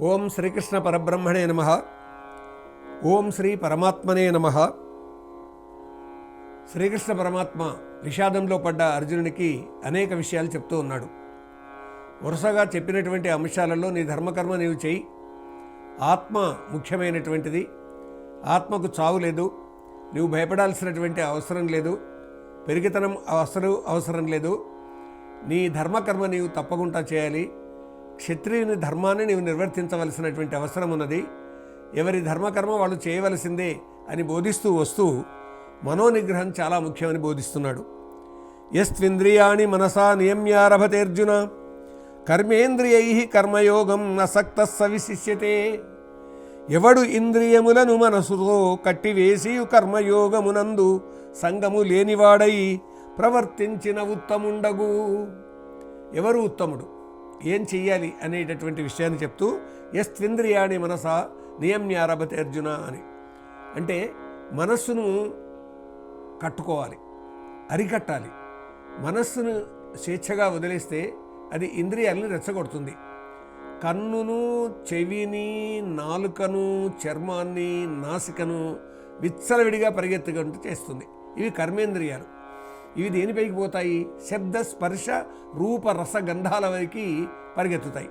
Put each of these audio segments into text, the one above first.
ఓం శ్రీకృష్ణ పరబ్రహ్మణే నమ. ఓం శ్రీ పరమాత్మనే నమ. శ్రీకృష్ణ పరమాత్మ విషాదంలో పడ్డ అర్జునునికి అనేక విషయాలు చెప్తూ ఉన్నాడు. వరుసగా చెప్పినటువంటి అంశాలలో నీ ధర్మకర్మ నీవు చేయి ఆత్మ ముఖ్యమైనటువంటిది. ఆత్మకు చావు లేదు. నువ్వు భయపడాల్సినటువంటి అవసరం లేదు. పెరిగితనం అవసరం అవసరం లేదు. నీ ధర్మకర్మ నీవు తప్పకుండా చేయాలి. క్షత్రియుని ధర్మాన్ని నీవు నిర్వర్తించవలసినటువంటి అవసరం ఉన్నది. ఎవరి ధర్మకర్మ వాళ్ళు చేయవలసిందే అని బోధిస్తూ వస్తూ మనోనిగ్రహం చాలా ముఖ్యమని బోధిస్తున్నాడు. యస్త్వింద్రియాణి మనసా నియమ్యారభతేర్జున కర్మేంద్రియై కర్మయోగం నసక్త సవిశిష్యతే. ఎవడు ఇంద్రియములను మనసుతో కట్టివేసి కర్మయోగమునందు సంగము లేనివాడై ప్రవర్తించిన ఉత్తముండగు. ఎవరు ఉత్తముడు? ఏం చెయ్యాలి అనేటటువంటి విషయాన్ని చెప్తూ ఎస్త్వింద్రియాణి మనస నియమ్యారభతే అర్జున అని. అంటే మనస్సును కట్టుకోవాలి అరికట్టాలి. మనస్సును స్వేచ్ఛగా వదిలేస్తే అది ఇంద్రియాలను రెచ్చగొడుతుంది. కన్నును చెవిని నాలుకను చర్మాన్ని నాసికను విచ్చలవిడిగా పరిగెత్తుకుంటూ చేస్తుంది. ఇవి కర్మేంద్రియాలు. ఇవి దేనిపైకి పోతాయి? శబ్ద స్పర్శ రూప రస గంధాల వరకు పరిగెత్తుతాయి.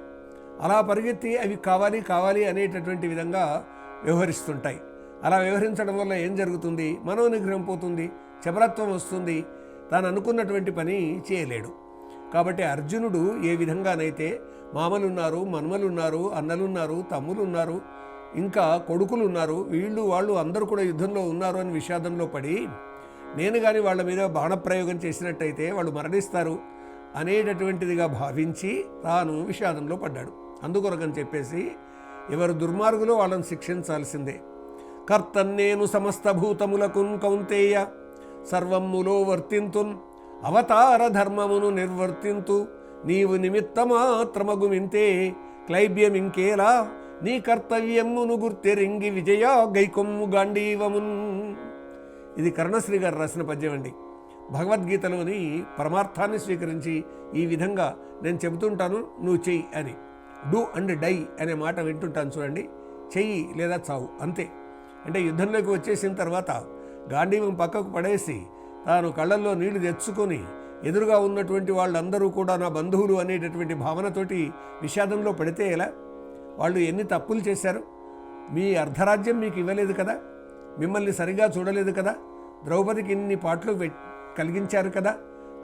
అలా పరిగెత్తి అవి కావాలి కావాలి అనేటటువంటి విధంగా వ్యవహరిస్తుంటాయి. అలా వ్యవహరించడం వల్ల ఏం జరుగుతుంది? మనోనిగ్రహం పోతుంది చపలత్వం వస్తుంది తాను అనుకున్నటువంటి పని చేయలేడు. కాబట్టి అర్జునుడు ఏ విధంగానైతే మామలున్నారు మన్మలున్నారు అన్నలున్నారు తమ్ములున్నారు ఇంకా కొడుకులు ఉన్నారు వీళ్ళు వాళ్ళు అందరూ కూడా యుద్ధంలో ఉన్నారు అని విషాదంలో పడి నేను కానీ వాళ్ళ మీద బాణప్రయోగం చేసినట్టయితే వాళ్ళు మరణిస్తారు అనేటటువంటిదిగా భావించి తాను విషాదంలో పడ్డాడు. అందుకొరకని చెప్పేసి ఎవరు దుర్మార్గులో వాళ్ళని శిక్షించాల్సిందే. కర్తన్నేను సమస్త భూతములకు కౌంతేయ సర్వములో వర్తింతున్ అవతార ధర్మమును నిర్వర్తింతు నీవు నిమిత్తమాత్రమగు మింతే క్లైబ్యమింకేలా నీ కర్తవ్యమును గుర్తెరింగి విజయ గైకొమ్ము గాంధీవమున్ ఇది కరుణశ్రీ గారు రాసిన పద్యం అండి. భగవద్గీతలోని పరమార్థాన్ని స్వీకరించి ఈ విధంగా నేను చెబుతుంటాను నువ్వు చెయ్యి అని. డూ అండ్ డై అనే మాట వింటుంటాను చూడండి. చెయ్యి లేదా చావు అంతే. అంటే యుద్ధంలోకి వచ్చేసిన తర్వాత గాంధీవం పక్కకు పడేసి తాను కళ్ళల్లో నీళ్ళు తెచ్చుకొని ఎదురుగా ఉన్నటువంటి వాళ్ళందరూ కూడా నా బంధువులు అనేటటువంటి భావనతోటి విషాదంలో పడితే ఎలా? వాళ్ళు ఎన్ని తప్పులు చేశారు? మీ అర్ధరాజ్యం మీకు ఇవ్వలేదు కదా? మిమ్మల్ని సరిగా చూడలేదు కదా? ద్రౌపదికి ఇన్ని పాటలు కలిగించారు కదా?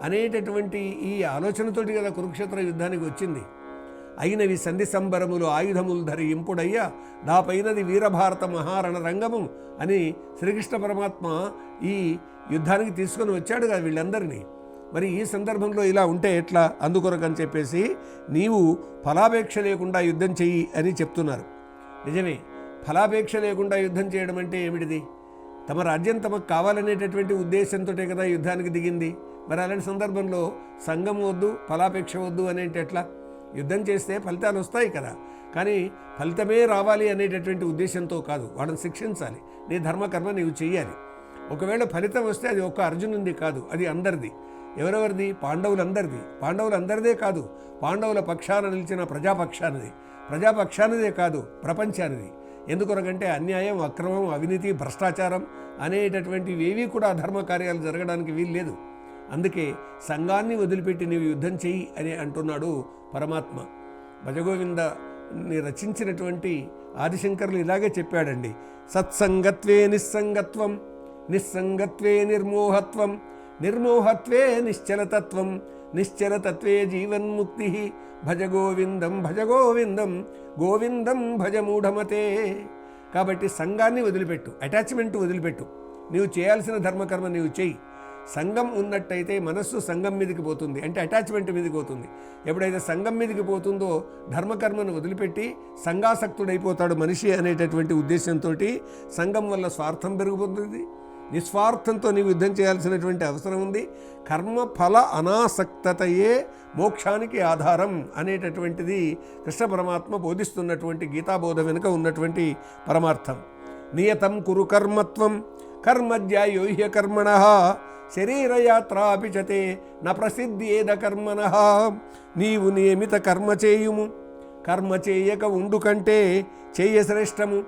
అనేటటువంటి ఈ ఆలోచనతోటి కదా కురుక్షేత్ర యుద్ధానికి వచ్చింది. అయినవి సంధి సంబరములు ఆయుధములు ధరి ఇంపుడయ్యా దాపైనది వీరభారత మహారణ రంగము అని శ్రీకృష్ణ పరమాత్మ ఈ యుద్ధానికి తీసుకొని వచ్చాడు కదా వీళ్ళందరినీ. మరి ఈ సందర్భంలో ఇలా ఉంటే ఎట్లా? అందుకొరకని చెప్పేసి నీవు ఫలాపేక్ష లేకుండా యుద్ధం చెయ్యి అని చెప్తున్నారు. నిజమే. ఫలాపేక్ష లేకుండా యుద్ధం చేయడం అంటే ఏమిటిది? తమ రాజ్యం తమకు కావాలనేటటువంటి ఉద్దేశంతో కదా యుద్ధానికి దిగింది. మరి అలాంటి సందర్భంలో సంఘం వద్దు ఫలాపేక్ష వద్దు అనేటి ఎట్లా? యుద్ధం చేస్తే ఫలితాలు వస్తాయి కదా. కానీ ఫలితమే రావాలి అనేటటువంటి ఉద్దేశంతో కాదు. వాళ్ళని శిక్షించాలి. నీ ధర్మకర్మ నీవు చెయ్యాలి. ఒకవేళ ఫలితం వస్తే అది ఒక్క అర్జునుంది కాదు. అది అందరిది. ఎవరెవరిది? పాండవులందరిది. పాండవులందరిదే కాదు. పాండవుల పక్షాన నిలిచిన ప్రజాపక్షానిది. ప్రజాపక్షానిదే కాదు. ప్రపంచానిది. ఎందుకొరకంటే అన్యాయం అక్రమం అవినీతి భ్రష్టాచారం అనేటటువంటివి ఏవి కూడా అధర్మ కార్యాలు జరగడానికి వీల్లేదు అందుకే సంఘాన్ని వదిలిపెట్టి నీవు యుద్ధం చెయ్యి అని అంటున్నాడు పరమాత్మ. భజగోవింద రచించినటువంటి ఆదిశంకర్లు ఇలాగే చెప్పాడండి. సత్సంగత్వే నిస్సంగత్వం నిస్సంగత్వే నిర్మోహత్వం నిర్మోహత్వే నిశ్చలతత్వం నిశ్చలతత్వే జీవన్ముక్తి భజ గోవిందం భజ గోవిందం గోవిందం భజ మూఢమతే. కాబట్టి సంఘాన్ని వదిలిపెట్టు అటాచ్మెంట్ వదిలిపెట్టు. నీవు చేయాల్సిన ధర్మకర్మ నీవు చేయి సంఘం ఉన్నట్టయితే మనస్సు సంఘం మీదకి పోతుంది అంటే అటాచ్మెంట్ మీదకి పోతుంది. ఎప్పుడైతే సంఘం మీదకి పోతుందో ధర్మకర్మను వదిలిపెట్టి సంఘాసక్తుడైపోతాడు మనిషి అనేటటువంటి ఉద్దేశంతో సంఘం వల్ల స్వార్థం పెరిగిపోతుంది నిస్వార్థంతో నీవు యుద్ధం చేయాల్సినటువంటి అవసరం ఉంది. కర్మ ఫల అనాసక్తతయే మోక్షానికి ఆధారం అనేటటువంటిది కృష్ణ పరమాత్మ బోధిస్తున్నటువంటి గీతాబోధ వెనుక ఉన్నటువంటి పరమార్థం. నియతం కురు కర్మత్వం కర్మజ్యాయోహ్య కర్మణ శరీరయాత్రాపి చతే న ప్రసిద్ధ్యేద కర్మణ. నీవు నియమిత కర్మ చేయుము కర్మ చేయక ఉండు కంటే చేయ శ్రేష్టము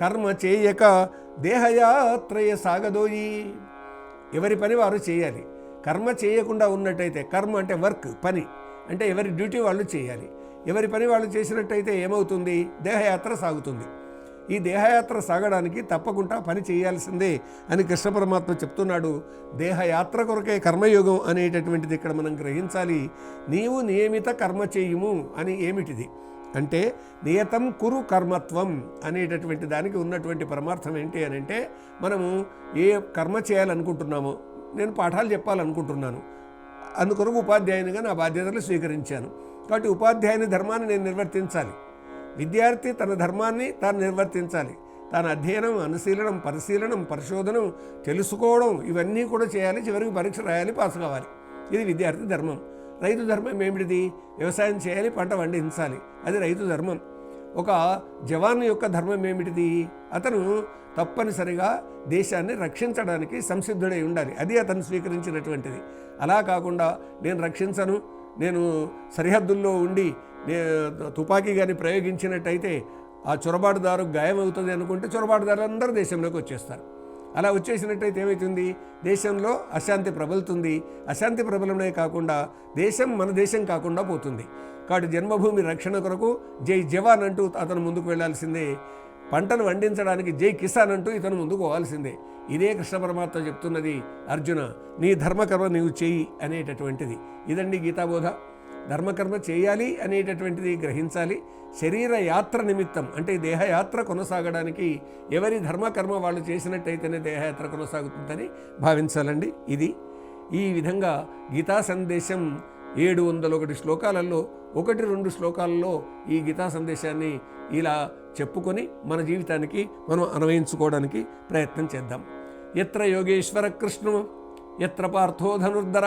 కర్మ చేయక దేహయాత్రయ సాగదోయి. ఎవరి పని వారు చేయాలి. కర్మ చేయకుండా ఉన్నట్టయితే కర్మ అంటే వర్క్ పని. అంటే ఎవరి డ్యూటీ వాళ్ళు చేయాలి. ఎవరి పని వాళ్ళు చేసినట్టయితే ఏమవుతుంది? దేహయాత్ర సాగుతుంది. ఈ దేహయాత్ర సాగడానికి తప్పకుండా పని చేయాల్సిందే అని కృష్ణ పరమాత్మ చెప్తున్నాడు. దేహయాత్ర కొరకే కర్మయోగం అనేటటువంటిది ఇక్కడ మనం గ్రహించాలి. నీవు నియమిత కర్మ చేయుము అని ఏమిటిది? అంటే నియతం కురు కర్మత్వం అనేటటువంటి దానికి ఉన్నటువంటి పరమార్థం ఏంటి అని అంటే మనము ఏ కర్మ చేయాలనుకుంటున్నామో నేను పాఠాలు చెప్పాలనుకుంటున్నాను అందుకొరకు ఉపాధ్యాయునిగా నా బాధ్యతలు స్వీకరించాను. కాబట్టి ఉపాధ్యాయుని ధర్మాన్ని నేను నిర్వర్తించాలి. విద్యార్థి తన ధర్మాన్ని తాను నిర్వర్తించాలి. తాను అధ్యయనం అనుశీలనం పరిశీలనం పరిశోధనం తెలుసుకోవడం ఇవన్నీ కూడా చేయాలి. చివరికి పరీక్ష రాయాలి పాస్ కావాలి. ఇది విద్యార్థి ధర్మం. రైతు ధర్మం ఏమిటిది? వ్యవసాయం చేయాలి పంట పండించాలి. అది రైతు ధర్మం. ఒక జవాన్ యొక్క ధర్మం ఏమిటిది? అతను తప్పనిసరిగా దేశాన్ని రక్షించడానికి సంసిద్ధుడై ఉండాలి. అది అతను స్వీకరించినటువంటిది. అలా కాకుండా నేను రక్షించను నేను సరిహద్దుల్లో ఉండి నే తుపాకీ కానీ ప్రయోగించినట్టయితే ఆ చొరబాటుదారు గాయం అవుతుంది అనుకుంటే చొరబాటుదారులు అందరూ దేశంలోకి వచ్చేస్తారు. అలా వచ్చేసినట్టయితే ఏమవుతుంది దేశంలో అశాంతి ప్రబలుతుంది. అశాంతి ప్రబలమే కాకుండా దేశం మన దేశం కాకుండా పోతుంది. కాబట్టి జన్మభూమి రక్షణ కొరకు జై జవాన్ అంటూ అతను ముందుకు వెళ్ళాల్సిందే. పంటను పండించడానికి జై కిసాన్ అంటూ ఇతను ముందుకు పోవాల్సిందే. ఇదే కృష్ణ పరమాత్మ చెప్తున్నది. అర్జున నీ ధర్మకర్మ నీవు చేయి అనేటటువంటిది. ఇదండి గీతాబోధ. ధర్మకర్మ చేయాలి అనేటటువంటిది గ్రహించాలి. శరీర యాత్ర నిమిత్తం అంటే దేహయాత్ర కొనసాగడానికి ఎవరి ధర్మకర్మ వాళ్ళు చేసినట్టయితేనే దేహయాత్ర కొనసాగుతుందని భావించాలండి. ఇది ఈ విధంగా గీతా సందేశం ఏడు వందల ఒకటి శ్లోకాలలో ఒకటి రెండు శ్లోకాలలో ఈ గీతా సందేశాన్ని ఇలా చెప్పుకొని మన జీవితానికి మనం అన్వయించుకోవడానికి ప్రయత్నం చేద్దాం. ఎత్ర యోగేశ్వర కృష్ణు ఎత్ర పార్థో ధనుర్ధర